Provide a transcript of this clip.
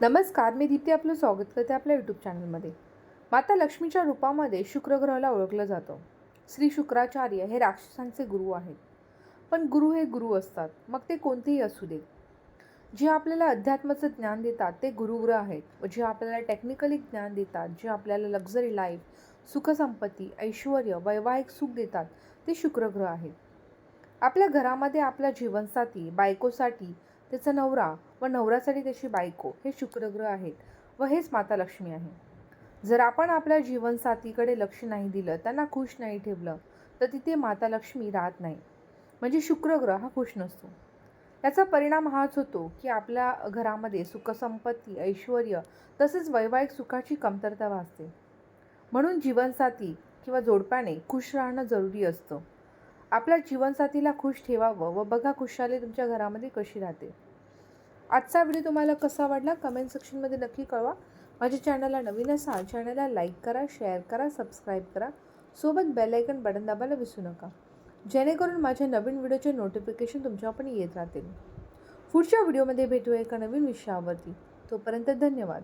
नमस्कार मी दीप्ती आपलं स्वागत करते आपल्या यूट्यूब चॅनलमध्ये माता लक्ष्मीच्या रूपामध्ये शुक्रग्रहाला ओळखलं जातं. श्री शुक्राचार्य हे राक्षसांचे गुरु आहेत. पण गुरु हे गुरु असतात मग ते कोणतेही असू देत. जे आपल्याला अध्यात्माचं ज्ञान देतात ते गुरुग्रह आहेत. व जे आपल्याला टेक्निकली ज्ञान देतात जे आपल्याला लक्झरी लाईफ सुखसंपत्ती ऐश्वर वैवाहिक सुख देतात ते शुक्रग्रह आहेत. आपल्या घरामध्ये आपल्या जीवनसाथी बायकोसाठी त्याचा नवरा व नवऱ्यासाठी त्याची बायको हे शुक्रग्रह आहेत व हेच माता लक्ष्मी आहे. जर आपण आपल्या जीवनसाथीकडे लक्ष नाही दिलं त्यांना खुश नाही ठेवलं तर तिथे माता लक्ष्मी राहत नाही. म्हणजे शुक्रग्रह हा खुश नसतो. याचा परिणाम हाच होतो की आपल्या घरामध्ये सुखसंपत्ती ऐश्वर तसेच वैवाहिक सुखाची कमतरता भासते. म्हणून जीवनसाथी किंवा जोडप्याने खुश राहणं जरुरी असतं. आपल्या जीवनसाथीला खुश ठेवावं व बघा खुशाली तुमच्या घरामध्ये कशी राहते. आजचा व्हिडिओ तुम्हाला कसा वाटला कमेंट सेक्शनमध्ये नक्की कळवा. माझ्या चॅनलला नवीन असाल चॅनलला लाईक करा शेअर करा सबस्क्राईब करा. सोबत बेलायकन बटन दाबायला विसरू नका. जेणेकरून माझ्या नवीन व्हिडिओचे नोटिफिकेशन तुमच्यावर पण येत राहतील. पुढच्या व्हिडिओमध्ये भेटूया एका नवीन विषयावरती. तोपर्यंत धन्यवाद.